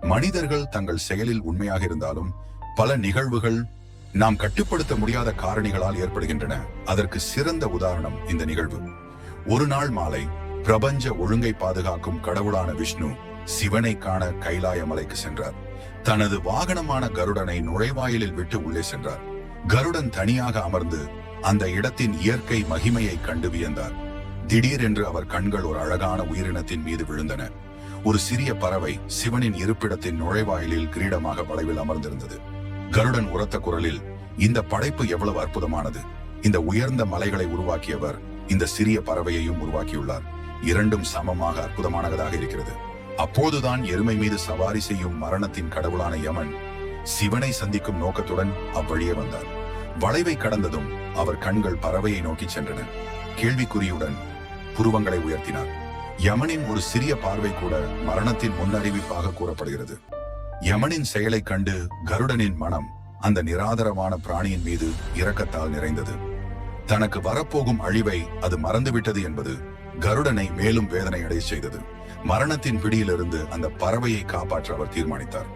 மனிதர்கள் தங்கள் செயலில் உண்மையாக இருந்தாலும் பல நிகழ்வுகள் நாம் கட்டுப்படுத்த முடியாத காரணிகளால் ஏற்படுகின்றன. அதற்கு சிறந்த உதாரணம் இந்த நிகழ்வு. ஒரு நாள் மாலை பிரபஞ்ச ஒழுங்கை பாதுகாக்கும் கடவுளான விஷ்ணு சிவனை காண கைலாய மலைக்கு சென்றார். தனது வாகனமான கருடனை நுழைவாயிலில் விட்டு உள்ளே சென்றார். கருடன் தனியாக அமர்ந்து அந்த இடத்தின் இயற்கை மகிமையை கண்டு வியந்தார். திடீரென்று அவர் கண்கள் ஒரு அழகான உயிரினத்தின் மீது விழுந்தன. ஒரு சிறிய பறவை சிவனின் இருப்பிடத்தின் நுழைவாயிலில் கிரீடமாக வளைவில் அமர்ந்திருந்தது. கருடன் உரத்த குரலில் இந்த படைப்பு எவ்வளவு அற்புதமானது. இந்த உயர்ந்த மலைகளை உருவாக்கியவர் இந்த சிறிய பறவையையும் உருவாக்கியுள்ளார். இரண்டும் சமமாக அற்புதமானதாக இருக்கிறது. அப்போதுதான் எருமை மீது சவாரி செய்யும் மரணத்தின் கடவுளான யமன் சிவனை சந்திக்கும் நோக்கத்துடன் அவ்வழியே வந்தார். வளைவை கடந்ததும் அவர் கண்கள் பறவையை நோக்கி சென்றன. கேள்விக்குறியுடன் புருவங்களை உயர்த்தினார். யமனின் ஒரு சிறிய பார்வை கூட மரணத்தின் முன்னறிவிப்பாக கூறப்படுகிறது. யமனின் செயலைக் கண்டு கருடனின் மனம் அந்த நிராதரவான பிராணியின் மீது இரக்கத்தால் நிறைந்தது. தனக்கு வரப்போகும் அழிவை அது மறந்துவிட்டது என்பது கருடனை மேலும் வேதனை அடைய செய்தது. மரணத்தின் பிடியிலிருந்து அந்த பறவையை காப்பாற்ற அவர் தீர்மானித்தார்.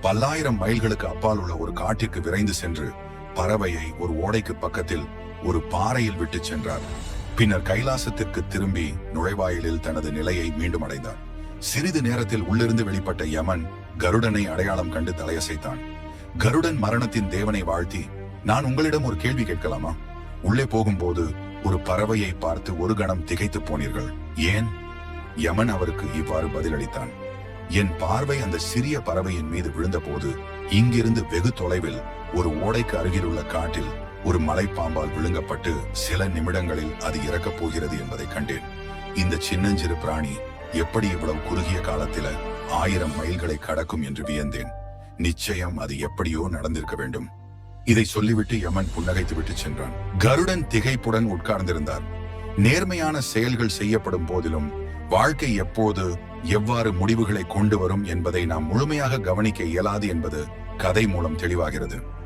பல்லாயிரம் மைல்களுக்கு அப்பால் உள்ள ஒரு காட்டிற்கு விரைந்து சென்று பறவையை ஒரு ஓடைக்கு பக்கத்தில் ஒரு பாறையில் விட்டு சென்றார். பின்னர் கைலாசத்திற்கு திரும்பி நுழைவாயிலில் தனது நிலையை மீண்டும் அடைந்தார். சிறிது நேரத்தில் உள்ளிருந்து வெளிப்பட்ட யமன் கருடனை அடையாளம் கண்டு தலையசைத்தான். கருடன் மரணத்தின் தேவனை வாழ்த்தி நான் உங்களிடம் ஒரு கேள்வி கேட்கலாமா? உள்ளே போகும்போது ஒரு பறவையை பார்த்து ஒரு கணம் திகைத்து போனீர்கள். ஏன்? யமன் அவருக்கு இவ்வாறு பதிலளித்தான் என் பார்வை அந்த சிறிய பறவையின் மீது விழுந்தபோது இங்கிருந்து வெகு தொலைவில் ஒரு ஓடைக்கு அருகிலுள்ள காட்டில் ஒரு மலைப்பாம்பால் விழுங்கப்பட்டு சில நிமிடங்களில் அது இறக்கப் போகிறது என்பதை கண்டேன். இந்த சின்னஞ்சிறு பிராணி எப்படி இவ்வளவு குறுகிய காலத்தில ஆயிரம் மைல்களை கடக்கும் என்று வியந்தேன். நிச்சயம் அது எப்படியோ நடந்திருக்க வேண்டும். இதை சொல்லிவிட்டு யமன் புன்னகைத்து விட்டு சென்றான். கருடன் திகைப்புடன் உட்கார்ந்திருந்தார். நேர்மையான செயல்கள் செய்யப்படும் போதிலும் வாழ்க்கை எப்போது எவ்வாறு முடிவுகளை கொண்டு வரும் என்பதை நாம் முழுமையாக கவனிக்க இயலாது என்பது கதை மூலம் தெளிவாகிறது.